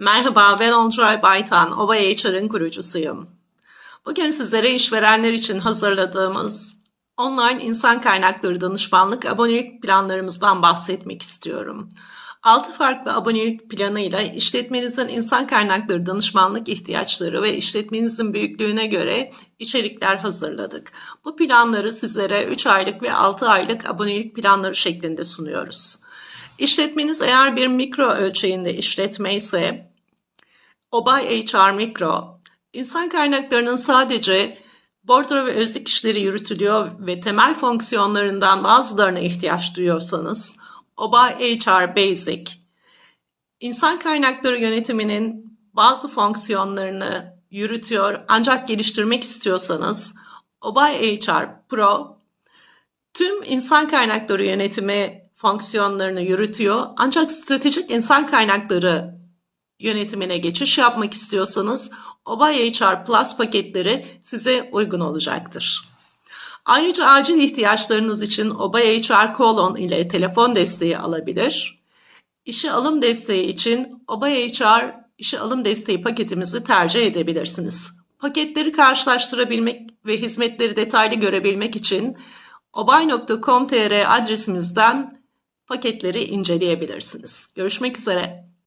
Merhaba, ben Olcay Baytan, Ova HR'ın kurucusuyum. Bugün sizlere işverenler için hazırladığımız online insan kaynakları danışmanlık abonelik planlarımızdan bahsetmek istiyorum. 6 farklı abonelik planıyla işletmenizin insan kaynakları danışmanlık ihtiyaçları ve işletmenizin büyüklüğüne göre içerikler hazırladık. Bu planları sizlere 3 aylık ve 6 aylık abonelik planları şeklinde sunuyoruz. İşletmeniz eğer bir mikro ölçeğinde işletme ise Obay HR Mikro, insan kaynaklarının sadece bordro ve özlük işleri yürütülüyor ve temel fonksiyonlarından bazılarına ihtiyaç duyuyorsanız Obay HR Basic, insan kaynakları yönetiminin bazı fonksiyonlarını yürütüyor. Ancak geliştirmek istiyorsanız Obay HR Pro, tüm insan kaynakları yönetimi fonksiyonlarını yürütüyor. Ancak stratejik insan kaynakları yönetimine geçiş yapmak istiyorsanız Obay HR Plus paketleri size uygun olacaktır. Ayrıca acil ihtiyaçlarınız için Obay HR Colon ile telefon desteği alabilir. İşe alım desteği için Obay HR işe alım desteği paketimizi tercih edebilirsiniz. Paketleri karşılaştırabilmek ve hizmetleri detaylı görebilmek için obay.com.tr adresimizden paketleri inceleyebilirsiniz. Görüşmek üzere.